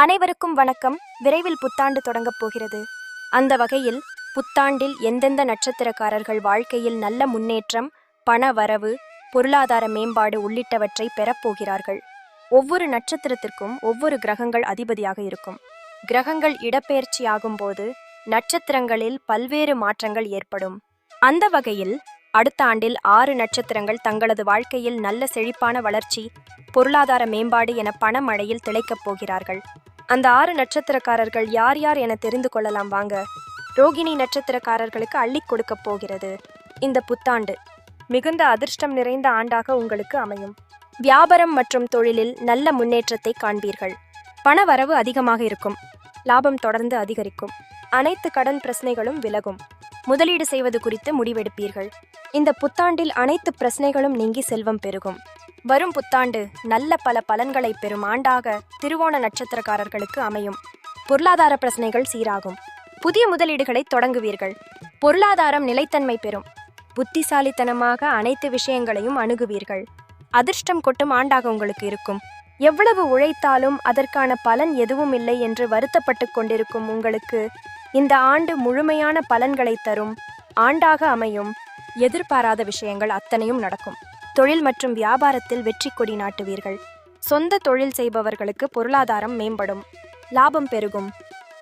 அனைவருக்கும் வணக்கம். விரைவில் புத்தாண்டு தொடங்கப் போகிறது. அந்த வகையில் புத்தாண்டில் எந்தெந்த நட்சத்திரக்காரர்கள் வாழ்க்கையில் நல்ல முன்னேற்றம் பண வரவு பொருளாதார மேம்பாடு உள்ளிட்டவற்றை பெறப்போகிறார்கள் ஒவ்வொரு நட்சத்திரத்திற்கும் ஒவ்வொரு கிரகங்கள் அதிபதியாக இருக்கும். கிரகங்கள் இடப்பெயர்ச்சியாகும் போது நட்சத்திரங்களில் பல்வேறு மாற்றங்கள் ஏற்படும். அந்த வகையில் அடுத்த ஆண்டில் ஆறு நட்சத்திரங்கள் தங்களது வாழ்க்கையில் நல்ல செழிப்பான வளர்ச்சி பொருளாதார மேம்பாடு என பணமழையில் திளைக்கப் போகிறார்கள். அந்த ஆறு நட்சத்திரக்காரர்கள் யார் யார் என தெரிந்து கொள்ளலாம் வாங்க. ரோகிணி நட்சத்திரக்காரர்களுக்கு அள்ளிக் கொடுக்கப் போகிறது. இந்த புத்தாண்டு மிகுந்த அதிர்ஷ்டம் நிறைந்த ஆண்டாக உங்களுக்கு அமையும். வியாபாரம் மற்றும் தொழிலில் நல்ல முன்னேற்றத்தை காண்பீர்கள். பண வரவு அதிகமாக இருக்கும். லாபம் தொடர்ந்து அதிகரிக்கும். அனைத்து கடன் பிரச்சனைகளும் விலகும். முதலீடு செய்வது குறித்து முடிவெடுப்பீர்கள். இந்த புத்தாண்டில் அனைத்து பிரச்சனைகளும் நீங்கி செல்வம் பெருகும். வரும் புத்தாண்டு நல்ல பல பலன்களை பெறும் ஆண்டாக திருவோண நட்சத்திரக்காரர்களுக்கு அமையும். பொருளாதார பிரச்சனைகள் சீராகும். புதிய முதலீடுகளை தொடங்குவீர்கள். பொருளாதாரம் நிலைத்தன்மை பெறும். புத்திசாலித்தனமாக அனைத்து விஷயங்களையும் அணுகுவீர்கள். அதிர்ஷ்டம் கொட்டும் ஆண்டாக உங்களுக்கு இருக்கும். எவ்வளவு உழைத்தாலும் அதற்கான பலன் எதுவும் இல்லை என்று வருத்தப்பட்டு கொண்டிருக்கும் உங்களுக்கு இந்த ஆண்டு முழுமையான பலன்களை தரும் ஆண்டாக அமையும். எதிர்பாராத விஷயங்கள் அத்தனையும் நடக்கும். தொழில் மற்றும் வியாபாரத்தில் வெற்றி கொடி நாட்டுவீர்கள். சொந்த தொழில் செய்பவர்களுக்கு பொருளாதாரம் மேம்படும். லாபம் பெருகும்.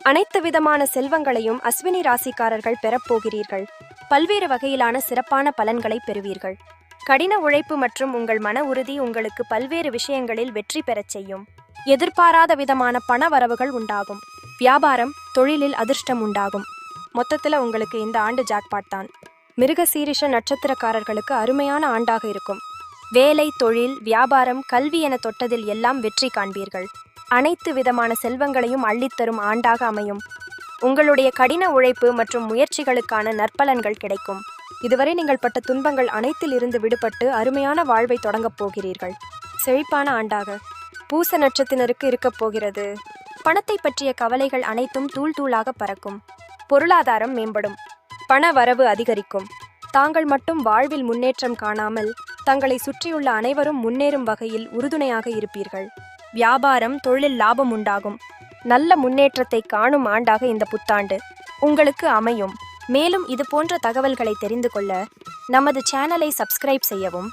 அனைத்து விதமான செல்வங்களையும் அஸ்வினி ராசிக்காரர்கள் பெறப்போகிறீர்கள் பல்வேறு வகையிலான சிறப்பான பலன்களை பெறுவீர்கள். கடின உழைப்பு மற்றும் உங்கள் மன உறுதி உங்களுக்கு பல்வேறு விஷயங்களில் வெற்றி பெறச் செய்யும். எதிர்பாராத விதமான பண வரவுகள் உண்டாகும். வியாபாரம் தொழிலில் அதிர்ஷ்டம் உண்டாகும். மொத்தத்தில் உங்களுக்கு இந்த ஆண்டு ஜாக்பாட் தான். மிருகசீரிஷ நட்சத்திரக்காரர்களுக்கு அருமையான ஆண்டாக இருக்கும். வேலை தொழில் வியாபாரம் கல்வி என தொட்டதில் எல்லாம் வெற்றி காண்பீர்கள். அனைத்து விதமான செல்வங்களையும் அள்ளித்தரும் ஆண்டாக அமையும். உங்களுடைய கடின உழைப்பு மற்றும் முயற்சிகளுக்கான நற்பலன்கள் கிடைக்கும். இதுவரை நீங்கள் பட்ட துன்பங்கள் அனைத்தில் இருந்து விடுபட்டு அருமையான வாழ்வை தொடங்கப் போகிறீர்கள். செழிப்பான ஆண்டாக. பூச நட்சத்தினருக்கு இருக்கப் போகிறது. பணத்தை பற்றிய கவலைகள் அனைத்தும் தூள் தூளாக பறக்கும். பொருளாதாரம் மேம்படும். பண வரவு அதிகரிக்கும். தாங்கள் மட்டும் வாழ்வில் முன்னேற்றம் காணாமல் தங்களை சுற்றியுள்ள அனைவரும் முன்னேறும் வகையில் உறுதுணையாக இருப்பீர்கள். வியாபாரம் தொழில் லாபம் உண்டாகும். நல்ல முன்னேற்றத்தை காணும் ஆண்டாக இந்த புத்தாண்டு உங்களுக்கு அமையும். மேலும் இது போன்ற தகவல்களை தெரிந்து கொள்ள நமது சேனலை சப்ஸ்கிரைப் செய்யவும்